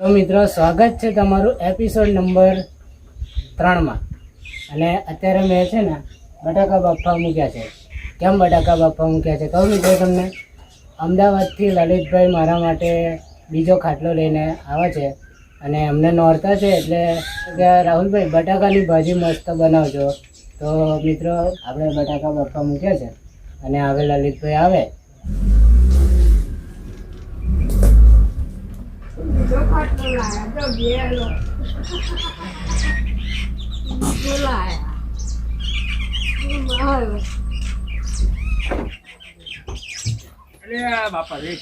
તો મિત્રો, સ્વાગત છે તમારું એપિસોડ નંબર ત્રણમાં. અને અત્યારે મેં છે ને બટાકા બાફવા મૂક્યા છે. કેમ બટાકા બાફા મૂક્યા છે? કહું મિત્રો તમને, અમદાવાદથી લલિતભાઈ મારા માટે બીજો ખાટલો લઈને આવે છે. અને અમને નોરતા છે એટલે કે રાહુલભાઈ, બટાકાની ભાજી મસ્ત બનાવજો. તો મિત્રો, આપણે બટાકા બાફા મૂક્યા છે. અને હવે લલિતભાઈ આવે. જો ખાટલો લાયા જો બેલો જો લાયા મારો અરે બાપા રે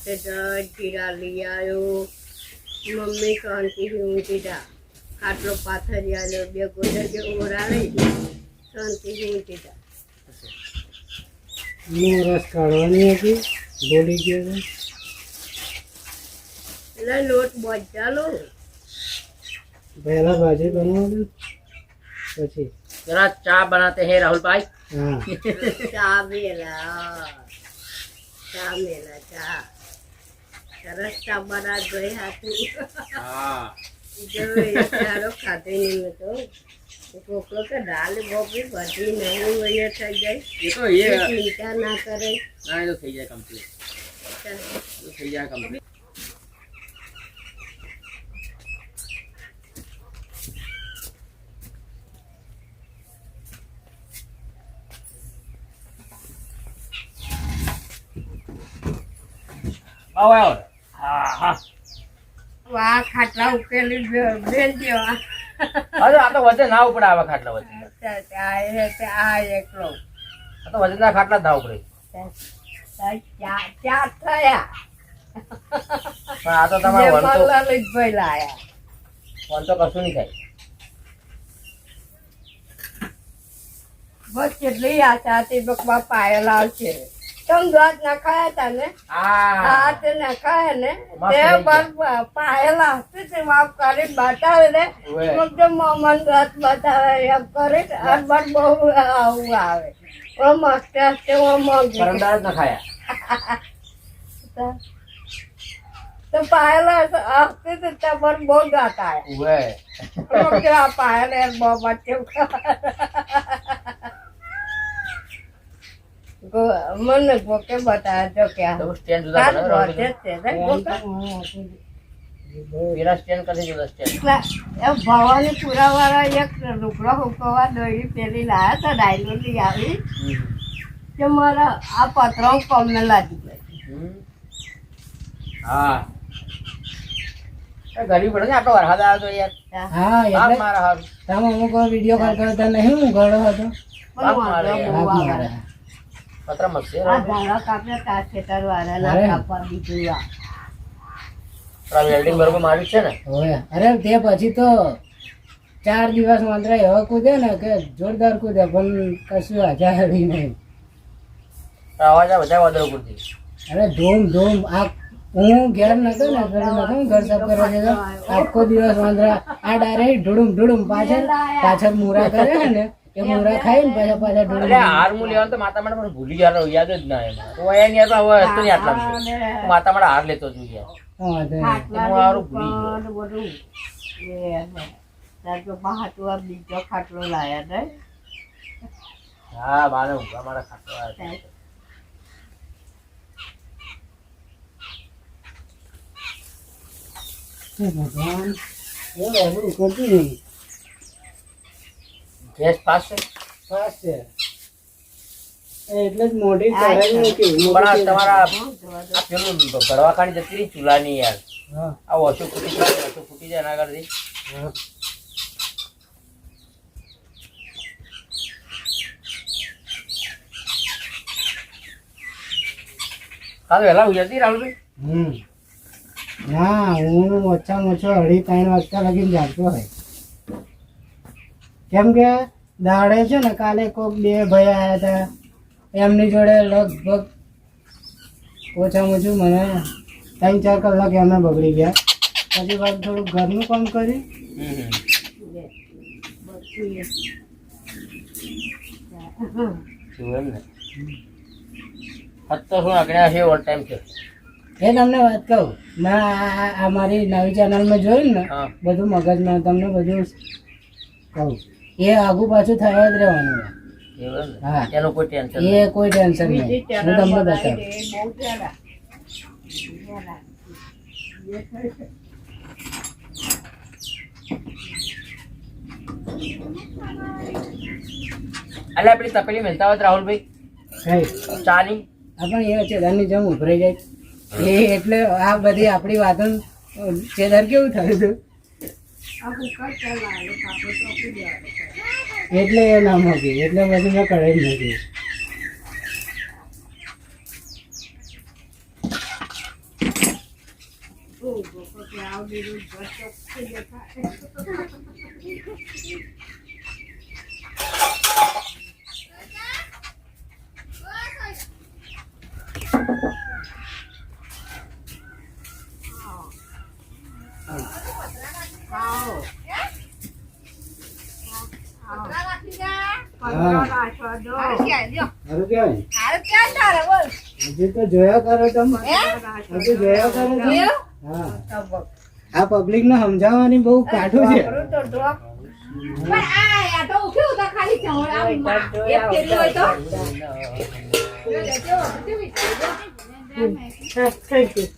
રાતે જઈ જીરા લઈ આવ્યો મમ્મી શાંતિથી ઊંઘી જા ખાટલો પાથરી આવ્યો બે ગોદર જે ઓરાડે શાંતિથી ઊંઘી જા હું રસ કાઢવાની હતી બોલી ગયો છે એટલે લોટ બજાલો પહેલા ભાજી બનાવવાનું પછી जरा चाय बनाते हैं राहुल भाई હા ચા મેલા ચા મેલા રસ્તા બરા ગઈ કે દાલ બોબી બધી નહીં હોય થઈ જાય. એ ના કરે. થઈ જાય વાહ ખાટલા ઉકેલી બે- બેન જેવા અરે આ તો વજન ના ઉપડે આવા ખાટલા વજન આ આ એકલો. આ તો વજનના ખાટલા ના ઉપડે. ચાર થયા? આ તો તમારે જે લાયા. વણતો કશું નહીં થાય. બસ કેટલી આશા હતી બકવા પાયલ આવશે. તમે દોત નખાયા હતા ને? હા. તે નખાયા ને. તે થઈ હશે તે માફ કરી બતાવે ને. એકદમ મન મમન બતાવે એમ કરે અરબર બહુ આવું આવે. ઓ મસ્ત હશે ઓ મગ પરમદાર જ ખાયા તો પાયલ હશે તો તમાર બહુ દાંત આવે યાર બહુ બચ્ચું ગો- મને ગોકે બતાવજો કે આ. તો સ્ટેન્ડ જુદા કાન બનાવે, છે ને એમ ગોકે? તો હું આપું. પેલા સ્ટેન્ડ કરી જુદા સ્ટેન્ડ એ ભવાની પુરાવાળા એક રૂપડો હુકવા દોડી પેલી લાયા હતા ડાયલો લઈ આવી કે મારા આ પતરો કમને લાગી ગયો હા. ગરીબ પડે વરસાદ આવ્યો તો યાર. હા. આમ મારા હારું. તમે અમુક વીડિયો કોલ કરતા નહીં હું ગળો હતો? પતરા મળશે આ ધારા કાપે તાર ખેતર વાળા અરે. કાપવા બીજું આ. વેલ્ડિંગ બરોબર માર્યું છે ને? હોય અરે તે પછી તો ચાર દિવસ મંત્ર એવો કૂદે ને કે જોરદાર કૂદે પણ કશું હજારી નહીં. અવાજ આ બધા વાદળો પૂરતી. અરે ધૂમ ધૂમ આ હું ઘેર નતો ને ઘરે નતો ને ઘર સાફ કરવા જતો આખો દિવસ વાંદરા આ ડાયરેક્ટ ઢુડુમ ઢુડુમ પાછળ પાછળ મૂરા કરે ને એ મૂરા ખાઈ ને પાછા પાછા એટલે ઢુડુમ હાર હું લેવાનું તો માતા માટે પણ ભૂલી ગયા યાદ જ ના એમાં તો અહીંયા ની યાર હવે હતો નહીં આટલા માતા માટે હાર લેતો છું યાર. હા, વાંધો હું હારું ભૂલી ગયો. બધું. એ તો બીજો ખાટલો લાયા ને. હા મારે ખાતો આવ્યો. ભગવાન. એ બાબુ કરતું નહીં. ગેસ પાસ છે પાસ છે એટલે જ મોઢી ચડાવી મૂકી. પણ આ તમારા આ પેલું ભરવા ખાણી જતી રહી ચૂલાની યાર. હા. આ ઓછું ફૂટી જાય ઓછું ફૂટી જાય એના આગળથી કાલ વહેલા ઉજરતી રાહુલભાઈ હમ. ના હું ઓછામાં ઓછો અઢી ત્રણ વાગતા લગીને જાગતો હોય. કેમ કે દાડે છે ને કાલે કોક બે ભાઈ આવ્યા હતા. એમની જોડે લગભગ ઓછામાં ઓછું મને ત્રણ ચાર કલાક એમને બગડી ગયા. પછી વાત થોડું ઘરનું કામ કર્યું. એ. તમને વાત કહું. ના આ- મારી નવી ચેનલમાં જોયું ને બધું મગજમાં તમને બધું કહું. એ આગુ પાછું થયા જ રહેવાનું હા. એનું કોઈ ટેન્શન એ કોઈ ટેન્શન નહીં. હું તમને બતાવું. આપણી તપેલી મિલતા હોત રાહુલભાઈ. ચાલી પણ એ ચેદારની જેમ ઉભરાઈ જાય. એ એટલે આ બધી આપણી વાતો ચેદાર કેવું થયું હતું? એટલે એ ના મૂકી એટલે પછી મેં કઢાઈ મૂકી બધું. આવો. કહેવાય હજી તો જોયા કરો તમે હજી જોયા કરો તમે હા. આ પબ્લિક ને સમજાવવાની બહુ કાઠું છે. તો હોય તો. પેલી.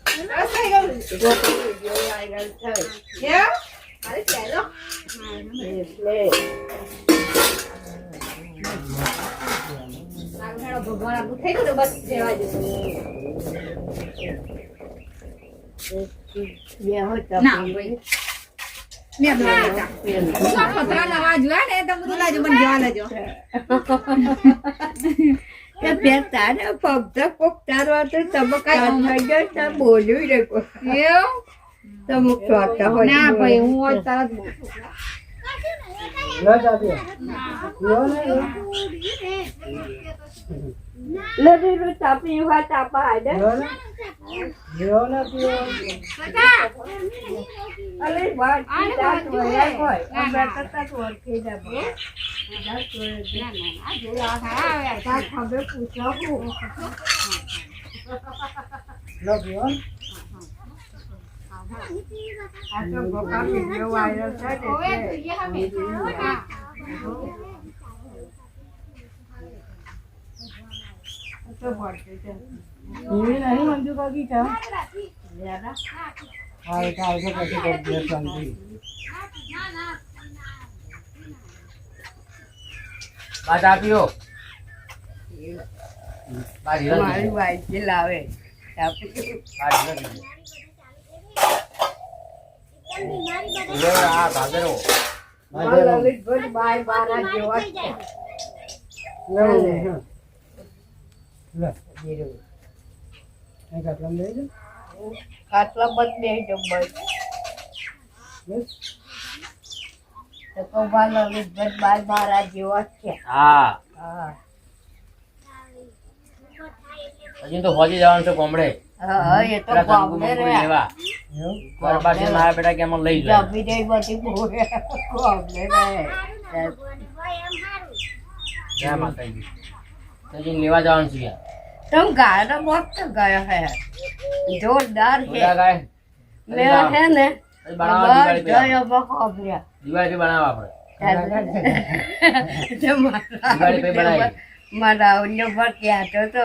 તે બે તારે ફક્ત કોક તારો હતો તબક્કા થઈ ગયો તો બોલ્યું રે કોઈ. તમુક હોય ના ભાઈ હું લો ચાબી. લો ને, લે લડેલું તાપી વાત આપા આડે લો ને. લો ને પીવો. અલે વાત તાત વયા કોઈ અમે તો તાત ઓળખી દે ખબર પૂછો ના લો પીવો ને. આ તો બકા વિડિયો વાયરલ થાય ને એટલે. એવી નહીં મંજુ કાકી ચા? હા એ તો પછી કરજો શાંતિ. બાદ આપ્યો મારી દીધો. લાવે. આ ભાગેરો. લલિતભાઈ બાય બારા જેવા જ છે. ખાટલા. તો લલિતભાઈ બાય બારા જેવા છે હા હા હજી તો હોજી જવાનું છે કોમડે હા એ તો પેલા કંકુ ગામડે બંકુ રહ્યા લેવા એવું મારા પાસે મારા બેટા કે મને લઈ જાય જમી દઈ બધી બોલે ગામડે રહે જય માતાજી તો હજી લેવા જવાનું છે યાર. तुम गाना बहुत तो गया है जोरदार બધા है ગાય मेरा है ने હજી બનાવવા बस દિવાળી પહેલા. गया बखोब गया દિવાળી બનાવવા આપણે दिवाली पे बनाई। मारा उन्हें पर क्या तो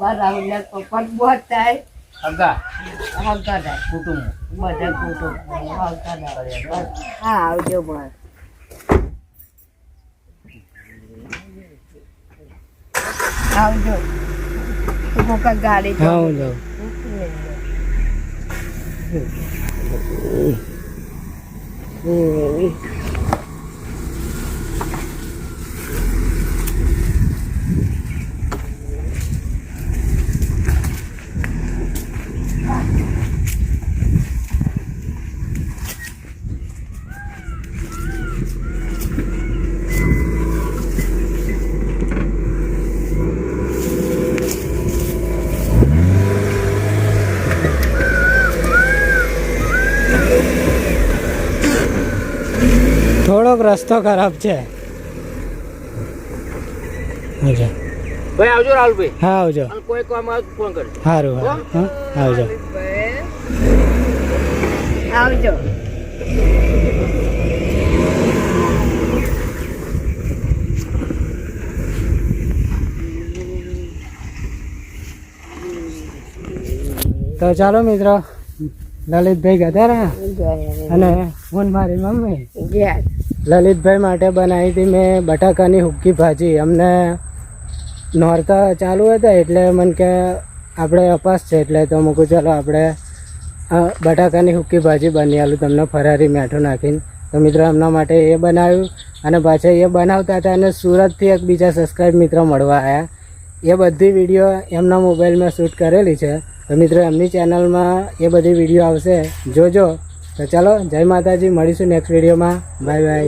બા રાહુલ યાર પપ્પાની બોસ થાય અગા હંકા થાય કુટુંબ બધા કુટુંબ હંકા થાય હા આવજો બસ આવજો કોકા ગાડી હા હું થોડોક રસ્તો ખરાબ છે. ભાઈ આવજો રાહુલભાઈ. હા આવજો. કોઈ કામ આવે તો ફોન કરજો. સારું હા? હા, આવજો. આવજો. તો ચાલો મિત્રો લલિતભાઈ ગયા રહ્યા અને ફોન મારી મમ્મી? ગયા. લલિતભાઈ માટે બનાવી હતી મેં બટાકાની હુક્કી ભાજી. અમને નોરતા ચાલુ હતા એટલે મને કે આપણે અપાસ છે એટલે તો મૂકું, ચાલો આપણે બટાકાની હુક્કી ભાજી બની તમને ફરારી મેઠું નાખીને. તો મિત્રો, એમના માટે એ બનાવ્યું અને પાછા એ બનાવતા હતા અને સુરતથી એક બીજા સબસ્ક્રાઈબ મિત્રો મળવા આવ્યા એ બધી વીડિયો એમના મોબાઈલમાં શૂટ કરેલી છે. તો મિત્રો, એમની ચેનલમાં એ બધી વીડિયો આવશે. જોજો. તો ચાલો, જય માતાજી. મળીશું નેક્સ્ટ વિડીયોમાં બાય બાય